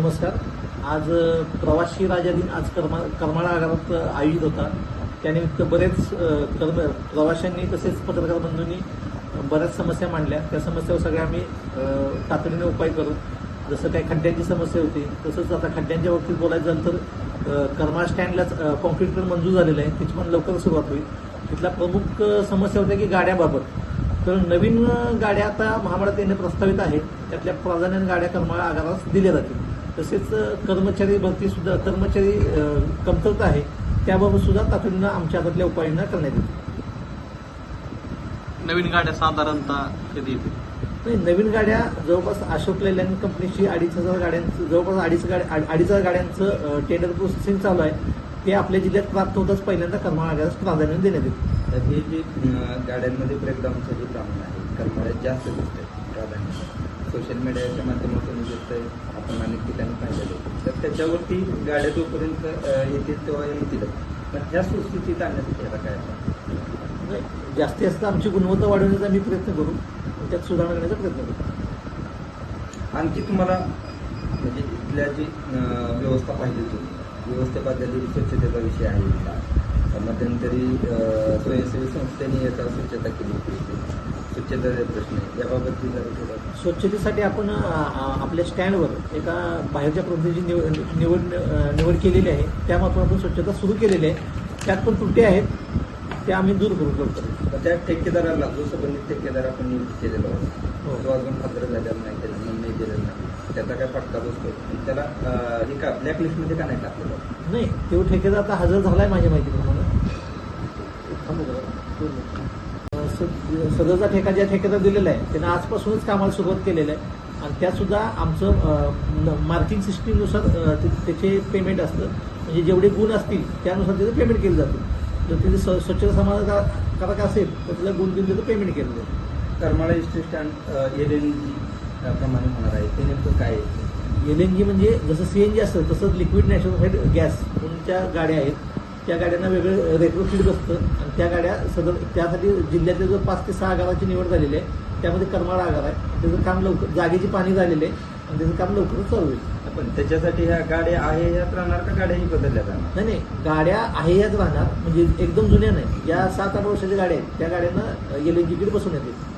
नमस्कार. आज प्रवासी राजा दिन आज कर्मा करमाळा आगारात आयोजित होता. त्यानिमित्त बरेच कर्म प्रवाशांनी तसेच पत्रकार बंधूंनी बऱ्याच समस्या मांडल्या. त्या समस्यावर सगळ्या आम्ही तातडीने उपाय करू. जसं काही खड्ड्यांची समस्या होती तसंच आता खड्ड्यांच्या बाबतीत बोलायचं झालं तर कर्मा करमाळा स्टँडलाच कॉन्क्रीट पण मंजूर झालेलं आहे. त्याची पण लवकर सुरुवात होईल. तिथला प्रमुख समस्या होत्या की गाड्याबाबत. तर नवीन गाड्या आता महामंडळात येणे प्रस्तावित आहेत. त्यातल्या प्राधान्याने गाड्या करमाळा आगारास दिल्या जातील. तसेच कर्मचारी भरती सुद्धा कर्मचारी कमतरता आहे त्याबाबत सुद्धा तातडीनं आमच्या हातातल्या उपाययोजना करण्यात येतील. नवीन गाड्या साधारणतः कधी येतील? नाही नवीन गाड्या जवळपास अशोक लेलँड कंपनीची अडीच हजार गाड्यांचं जवळपास अडीच गाड्या अड- अडीच हजार गाड्यांचं टेंडर प्रोसेसिंग चालू आहे. ते आपल्या जिल्ह्यात प्राप्त होताच पहिल्यांदा करमाळा आगारास प्राधान्य देण्यात येईल. तर हे जे गाड्यांमध्ये ब्रेकडाऊनचं जे प्रमाण आहे करमाळ्यात जास्त दिसतंय प्राधान्य सोशल मीडियाच्या माध्यमातून दिसतंय आपण अनेक ठिकाणी पाहिलेलं आहे. तर त्याच्यावरती गाड्या जोपर्यंत येतील तेव्हा येतीलच पण ह्या सुस्थितीत आणण्यासाठी आता काय आपण? जास्तीत जास्त आमची गुणवत्ता वाढवण्याचा आम्ही प्रयत्न करू त्यात सुधारणा करण्याचा प्रयत्न करू आणखी तुम्हाला म्हणजे इथल्या जी व्यवस्था पाहिली तुम्ही व्यवस्थेबद्दल स्वच्छतेचा विषय आहे. मध्यंतरी स्वयंसेवी संस्थेने याचा स्वच्छता केली होती स्वच्छतेचा प्रश्न आहे याबाबत थोडं. स्वच्छतेसाठी आपण आपल्या स्टँडवर एका बाहेरच्या प्रतिनिधीची निवड निवड निवड केलेली आहे. त्या माध्यमातून स्वच्छता सुरू केलेली आहे. त्यात पण त्रुटी आहेत. त्या आम्ही दूर करू लवकर. त्या ठेकेदाराला जो संबंधित ठेकेदार आपण नियुक्त केलेला हो. होता तो अजून पात्र झालेला नाही त्याला निर्णय दिलेला नाही. त्याचा काय फटका बसतो? त्याला हे का ब्लॅकलिस्टमध्ये का नाही टाकलेलं? नाही तो ठेकेदार आता हजर झालाय माझ्या माहितीप्रमाणे. सदरचा ठेका ज्या ठेकेदार दिलेला आहे त्यानं आजपासूनच कामाला सुरुवात केलेलं आहे. आणि त्यात सुद्धा आमचं मार्किंग सिस्टीमनुसार त्याचे पेमेंट असतं. म्हणजे जेवढे गुण असतील त्यानुसार त्याचं पेमेंट केलं जातं. जर त्याची स- स्वच्छता समाजाकारक असेल तर त्याला गुण देऊन त्याचं पेमेंट केलं जातं. Karmala estate stand L N G प्रमाणे होणार आहे. ते नेमकं काय आहे? एल एन जी म्हणजे जसं सी एन जी असतं तसंच लिक्विड नॅचरल गॅस त्या गाड्या आहेत. त्या गाड्यांना वेगळं रेट्रोफिट बसतं. आणि त्या गाड्या सदर त्यासाठी जिल्ह्यातले जो पाच ते सहा आगाराची निवड झालेली आहे. त्यामध्ये करमाळा आगार आहे. त्याचं काम लवकर जागेची पाणी झालेले आहे. आणि त्याचं काम लवकरच चालू होईल. पण त्याच्यासाठी ह्या गाड्या आहे ह्यात राहणार का गाड्याही बदलल्या जाणार? नाही नाही. गाड्या आहे याच राहणार. म्हणजे एकदम जुन्या नाही. ज्या सात आठ वर्षाच्या गाड्या आहेत. त्या गाड्यांना एल एन जीकडे बसवण्यात येईल.